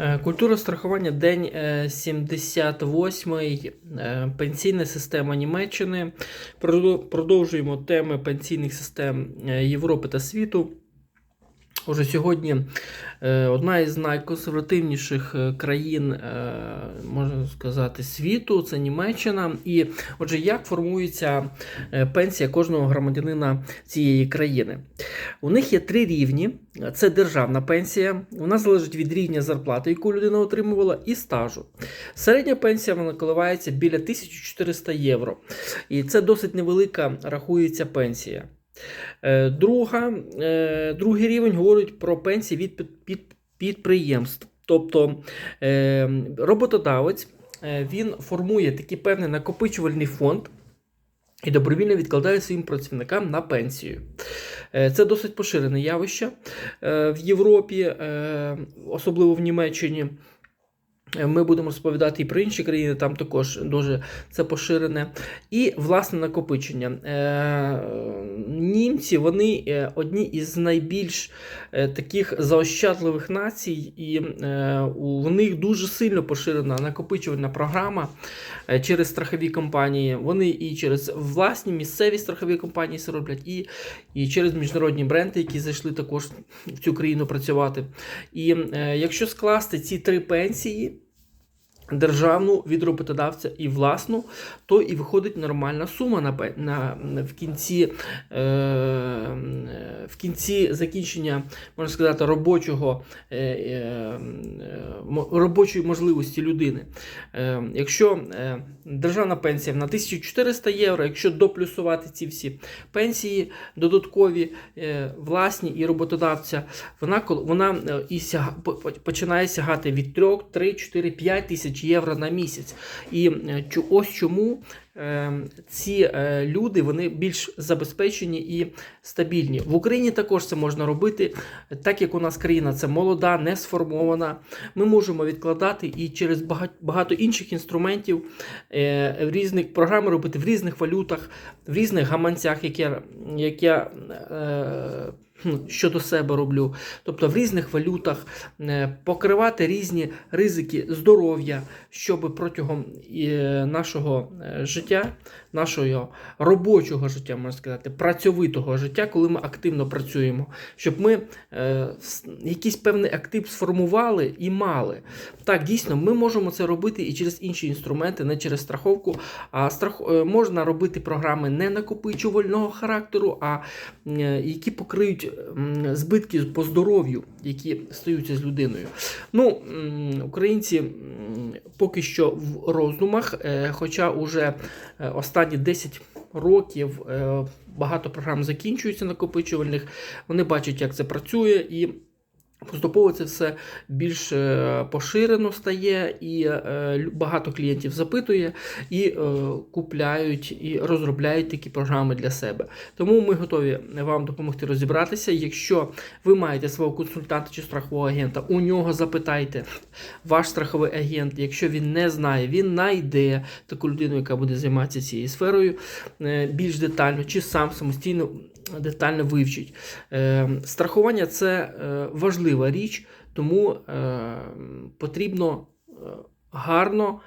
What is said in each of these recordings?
Е, Культура страхування день е, 78 е, пенсійна система Німеччини. Продо- Продовжуємо теми пенсійних систем е, Європи та світу. Уже сьогодні е, одна із найконсервативніших е, країн, е, можна сказати, світу це Німеччина. І отже, як формується пенсія кожного громадянина цієї країни? У них є три рівні: це державна пенсія, вона залежить від рівня зарплати, яку людина отримувала, і стажу. Середня пенсія вона коливається біля 1400 євро. І це досить невелика рахується пенсія. Е, Друга, е, другий рівень говорить про пенсії від під, під, підприємств. Тобто е, роботодавець він формує такий певний накопичувальний фонд і добровільно відкладає своїм працівникам на пенсію. Це досить поширене явище в Європі, особливо в Німеччині. Ми будемо розповідати і про інші країни, там також дуже це поширене. І власне накопичення. Е, Німці вони е, одні із найбільш е, таких заощадливих націй, і у них дуже сильно поширена накопичувальна програма через страхові компанії. Вони і через власні місцеві страхові компанії це роблять, і, і через міжнародні бренди, які зайшли також в цю країну працювати. І якщо скласти ці три пенсії. Державну від роботодавця і власну, то і виходить нормальна сума на, на, в кінці е, е, в кінці закінчення, можна сказати, робочого е, е, робочої можливості людини. Е, якщо е, державна пенсія на 1400 євро, якщо доплюсувати ці всі пенсії додаткові, е, власні і роботодавця, вона, вона е, і сяга, по- по- починає сягати від 3, 3, 4, 5 тисяч євро на місяць. І е, ось чому е, ці е, люди вони більш забезпечені і стабільні. В Україні також це можна робити, так як у нас країна це молода, не сформована. Ми можемо відкладати і через багато інших інструментів різних програми робити в різних валютах, в різних гаманцях, як я, я хм, щодо себе роблю, тобто в різних валютах е, покривати різні ризики здоров'я, щоб протягом е, нашого е, життя, нашого робочого життя, можна сказати, працьовитого життя, коли ми активно працюємо, щоб ми якийсь певний актив сформували і мали. Так, дійсно, ми можемо це робити і через інші інструменти, не через страховку. А страх можна робити програми не накопичувального характеру, а які покриють збитки по здоров'ю, які стаються з людиною. Ну, українці поки що в роздумах, е, хоча уже е, останні 10 років е, багато програм закінчується накопичувальних, вони бачать, як це працює і. Поступово це все більш е, поширено стає, і е, багато клієнтів запитує і е, купляють і розробляють такі програми для себе. Тому ми готові вам допомогти розібратися. Якщо ви маєте свого консультанта чи страхового агента, у нього запитайте ваш страховий агент. Якщо він не знає, він знайде таку людину, яка буде займатися цією сферою більш детально, чи сам самостійно детально вивчить. Е, Страхування це е, важлива річ, тому е, потрібно гарно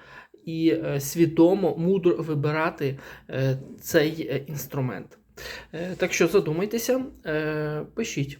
і свідомо, мудро вибирати цей інструмент. Так що задумайтеся, пишіть.